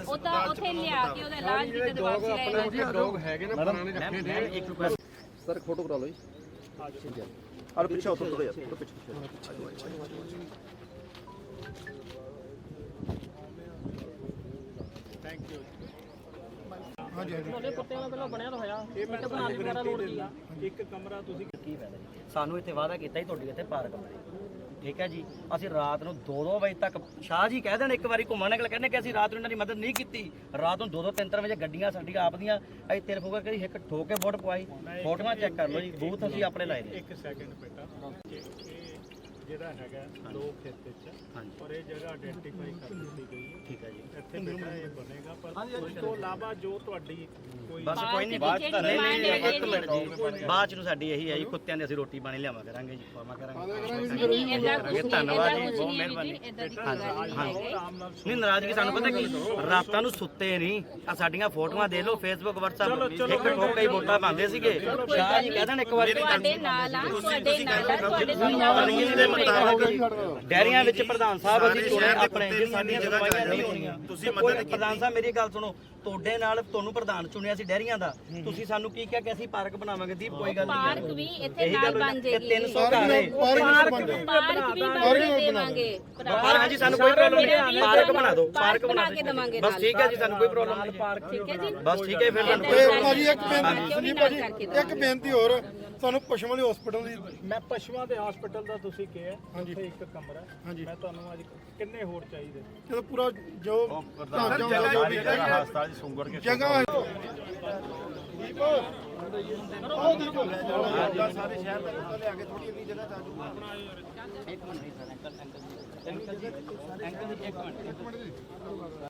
ਉਹ ਤਾਂ ਉੱਥੇ ਲਿਆ ਕੇ ਉਹਦਾ ਇਲਾਜ ਵੀ ਤੇ ਵਾਪਸ ਲੈ ਆਏ ਲੋਕ ਹੈਗੇ ਨੇ ਪੁਰਾਣੇ ਰੱਖੇ ਨੇ ਸਰ ਫੋਟੋ ਕਰਾ ਲਓ ਜੀ ਔਰ ਪਿੱਛੇ ਉਤਰ ਥੋੜਾ ਜਿਹਾ ਪਿੱਛੇ ਤੁਹਾਡੇ ਕੁੱਤਿਆਂ ਦਾ ਪਹਿਲਾਂ ਬਣਿਆ ਤਾਂ ਹੋਇਆ ਇਹ ਮੈਂ ਬਣਾ ਲਈ ਮੇਰਾ ਲੋੜ ਕੀ ਆ ਇੱਕ ਕਮਰਾ ਤੁਸੀਂ ਕੀ ਫਾਇਦਾ ਸਾਨੂੰ ਇੱਥੇ ਵਾਅਦਾ ਕੀਤਾ ਸੀ ਤੁਹਾਡੀ ਇੱਥੇ ਪਾਰਕ ਬਣੇ ਠੀਕ ਹੈ ਜੀ? ਅਸੀਂ ਰਾਤ ਨੂੰ 2-2 ਵਜੇ ਤੱਕ ਸ਼ਾਹ ਜੀ ਕਹਿ ਦੇਣ ਇੱਕ ਵਾਰੀ ਘੁੰਮਣ ਨਿਕਲ, ਕਹਿੰਦੇ ਕਿ ਅਸੀਂ ਰਾਤ ਨੂੰ ਇਹਨਾਂ ਦੀ ਮਦਦ ਨਹੀਂ ਕੀਤੀ। ਰਾਤ ਨੂੰ 2-2 3-3 ਵਜੇ ਗੱਡੀਆਂ ਸਾਡੀਆਂ ਆਪ ਦੀਆਂ, ਅਸੀਂ ਤੇਰੇ ਫੋਕਰ ਕਰੀ, ਇੱਕ ਠੋਕ ਕੇ ਵੋਟ ਪਵਾਈ। ਫੋਟੋਆਂ ਚੈੱਕ ਕਰ ਲਓ ਜੀ, ਬੂਥ ਅਸੀਂ ਆਪਣੇ ਲਾਏ ਨੇ। ਇੱਕ ਸੈਕਿੰਡ ਬੇਟਾ। ਜਿਹੜਾ ਹੈਗਾ ਦੋ ਖੇਤੇ ਚ ਹਾਂਜੀ। ਔਰ ਇਹ ਜਗ੍ਹਾ ਆਇਡੈਂਟੀਫਾਈ ਕਰ ਦਿੱਤੀ ਗਈ ਹੈ। ਠੀਕ ਹੈ ਜੀ। ਇੱਥੇ ਬੇਟਾ ਇਹ ਬਣੇਗਾ ਪਰ ਉਸ ਤੋਂ ਇਲਾਵਾ ਜੋ ਤੁਹਾਡੀ ਕੋਈ ਬਸ ਕੋਈ ਨਹੀਂ ਇੱਕ ਮਿੰਟ ਜੀ। ਬਾਅਦ ਚ ਨੂੰ ਸਾਡੀ ਇਹੀ ਹੈ ਜੀ ਕੁੱਤਿਆਂ ਦੀ ਅਸੀਂ ਰੋਟੀ ਪਾਣੀ ਲਿਆਵਾਂ ਕਰਾਂਗੇ ਜੀ ਫਾਰਮਾ ਕਰਾਂਗੇ। ਨਹੀਂ ਇਹਦਾ ਕੁਝ ਨਹੀਂ ਧੰਨਵਾਦ ਇਹਦਾ ਜੀ, ਬਹੁਤ ਮਿਹਰਬਾਨੀ। ਨਹੀਂ ਨਾਰਾਜ਼ਗੀ ਸਾਨੂੰ ਪਤਾ ਕੀ? ਰਾਤਾਂ ਨੂੰ ਸੁੱਤੇ ਨਹੀਂ ਆ ਸਾਡੀਆਂ ਫੋਟੋਆਂ ਦੇ ਲਓ ਫੇਸਬੁੱਕ WhatsApp ਇੱਕ ਠੋਕ ਵੋਟਾਂ ਪਾਉਂਦੇ ਸੀਗੇ। ਸ਼ਾਹ ਜੀ। ਕਹਿੰਦੇ ਨੇ ਇੱਕ ਵਾਰੀ। ਤੁਹਾਡੇ ਨਾਲ ਆ ਤੁਹਾਡੇ ਨਾਲ ਆ ਤੁਹਾਡੇ ਨਾਲ ਮੁਤਾਬਕ ਡੈਰੀਆਂ ਵਿੱਚ ਪ੍ਰਧਾਨ ਸਾਹਿਬ ਅਸੀਂ ਚੁਣੇ ਆਪਣੇ ਜੇ ਸਾਡੀਆਂ ਸੁਣਵਾਈਆਂ ਨਹੀਂ ਹੋਣੀਆਂ ਤੁਸੀਂ ਮਦਦ ਪ੍ਰਧਾਨ ਸਾਹਿਬ ਮੇਰੀ ਗੱਲ ਸੁਣੋ। ਤੁਹਾਡੇ ਨਾਲ ਤੁਹਾਨੂੰ ਪ੍ਰਧਾਨ ਚੁਣਿਆ ਸੀ ਡੈਰੀਆਂ ਦਾ। ਤੁਸੀਂ ਸਾਨੂੰ ਕੀ ਕਿਹਾ ਕਿ ਅਸੀਂ ਪਾਰਕ ਬਣਾਵਾਂਗੇ? ਦੀਪ ਕੋਈ ਗੱਲ ਨਹੀਂ। ਪਾਰਕ ਵੀ ਇੱਥੇ ਨਾਲ ਬਣ ਜੇਗੀ। 300 ਘਰ ਹੈ ਪਾਰਕ ਵੀ ਬਣ ਦੇਵਾਂਗੇ। ਪਾਰਕ ਜੀ ਸਾਨੂੰ ਕੋਈ ਪ੍ਰੋਬਲਮ ਨਹੀਂ। ਪਾਰਕ ਬਣਾ ਦਿਓ। ਪਾਰਕ ਬਣਾ ਕੇ ਦੇਵਾਂਗੇ ਬਸ ਠੀਕ ਹੈ ਜੀ ਸਾਨੂੰ ਕੋਈ ਪ੍ਰੋਬਲਮ ਨਹੀਂ। ਪਾਰਕ ਠੀਕ ਹੈ ਜੀ। ਬਸ ਠੀਕ ਹੈ ਫਿਰ ਸਾਨੂੰ ਭਾਜੀ ਇੱਕ ਬੇਨਤੀ ਸੰਜੀਵ ਭਾਜੀ ਇੱਕ ਬੇਨਤੀ ਹੋਰ। ਸਾਨੂੰ ਪਸ਼ੂਆਂ ਵਾਲੇ ਹਸਪੀਟਲ ਦੀ ਮੈਂ ਪਸ਼ੂਆਂ ਦੇ ਹਸਪੀਟਲ ਦਾ ਤੁਸੀਂ ਕਿਹਾ ਉੱਥੇ ਇੱਕ ਕਮਰਾ ਹਾਂਜੀ। ਮੈਂ ਤੁਹਾਨੂੰ ਅੱਜ ਕਿੰਨੇ ਹੋਰ ਚਾਹੀਦੇ? ਜਦੋਂ ਪੂਰਾ ਜੋ ਢਾਂਚਾ ਹੁੰਦਾ ਜੋ ਵੀ ਕੇ ਜਗ੍ਹਾ ਇੱਕ